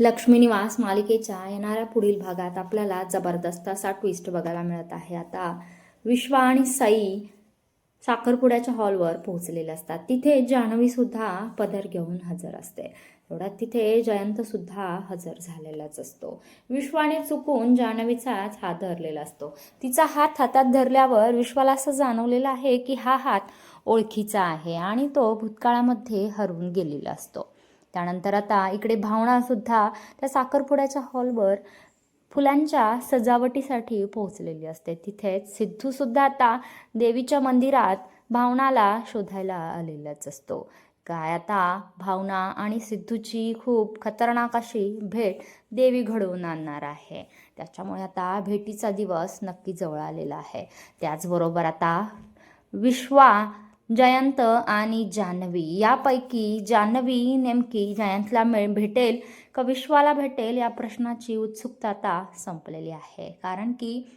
लक्ष्मीनिवास मालिकेच्या येणाऱ्या पुढील भागात आपल्याला जबरदस्त असा ट्विस्ट बघायला मिळत आहे. आता विश्वा आणि साई साखरपुड्याच्या हॉलवर पोहोचलेले असतात. तिथे जान्हवीसुद्धा पदर घेऊन हजर असते. एवढ्यात तिथे जयंतसुद्धा हजर झालेलाच असतो. विश्वाने चुकून जान्हवीचाच हात धरलेला असतो. तिचा हात हातात धरल्यावर विश्वाला असं जाणवलेलं आहे की हा हात ओळखीचा आहे आणि तो भूतकाळामध्ये हरवून गेलेला असतो. त्यानंतर आता इकडे भावनासुद्धा त्या साखरपुड्याच्या हॉलवर फुलांच्या सजावटीसाठी पोहोचलेली असते. तिथेच सिद्धूसुद्धा आता देवीच्या मंदिरात भावनाला शोधायला आलेलाच असतो. काय आता भावना आणि सिद्धूची खूप खतरनाक अशी भेट देवी घडवून आणणार आहे. त्याच्यामुळे आता भेटीचा दिवस नक्की जवळ आलेला आहे. त्याचबरोबर आता विश्वा जयंत आणि जान्हवी यापैकी जान्हवी नेमकी जयंतला मिळ भेटेल का विश्वाला भेटेल या प्रश्नाची उत्सुकता आता संपलेली आहे. कारण की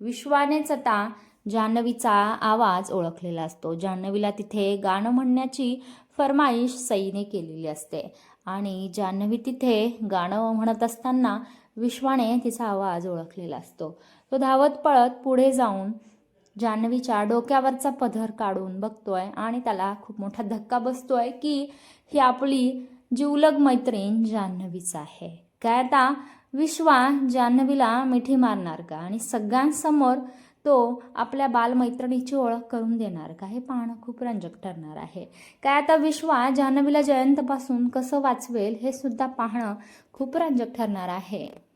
विश्वानेच आता जान्हवीचा आवाज ओळखलेला असतो. जान्हवीला तिथे गाणं म्हणण्याची फरमाईश सईने केलेली असते. आणि जान्हवी तिथे गाणं म्हणत असताना विश्वाने तिचा आवाज ओळखलेला असतो. तो धावत पळत पुढे जाऊन जान्हवीच्या डोक्यावरचा पदर काढून बघतोय आणि त्याला खूप मोठा धक्का बसतोय की ही आपली जिवलग मैत्रीण जान्हवीच आहे. काय आता विश्वा जान्हवीला मिठी मारणार का? आणि सगळ्यांसमोर तो आपल्या बालमैत्रिणीची ओळख करून देणार का? हे पाहणं खूप रंजक ठरणार आहे. काय आता विश्वा जान्हवीला जयंतपासून कसं वाचवेल हे सुद्धा पाहणं खूप रंजक ठरणार आहे.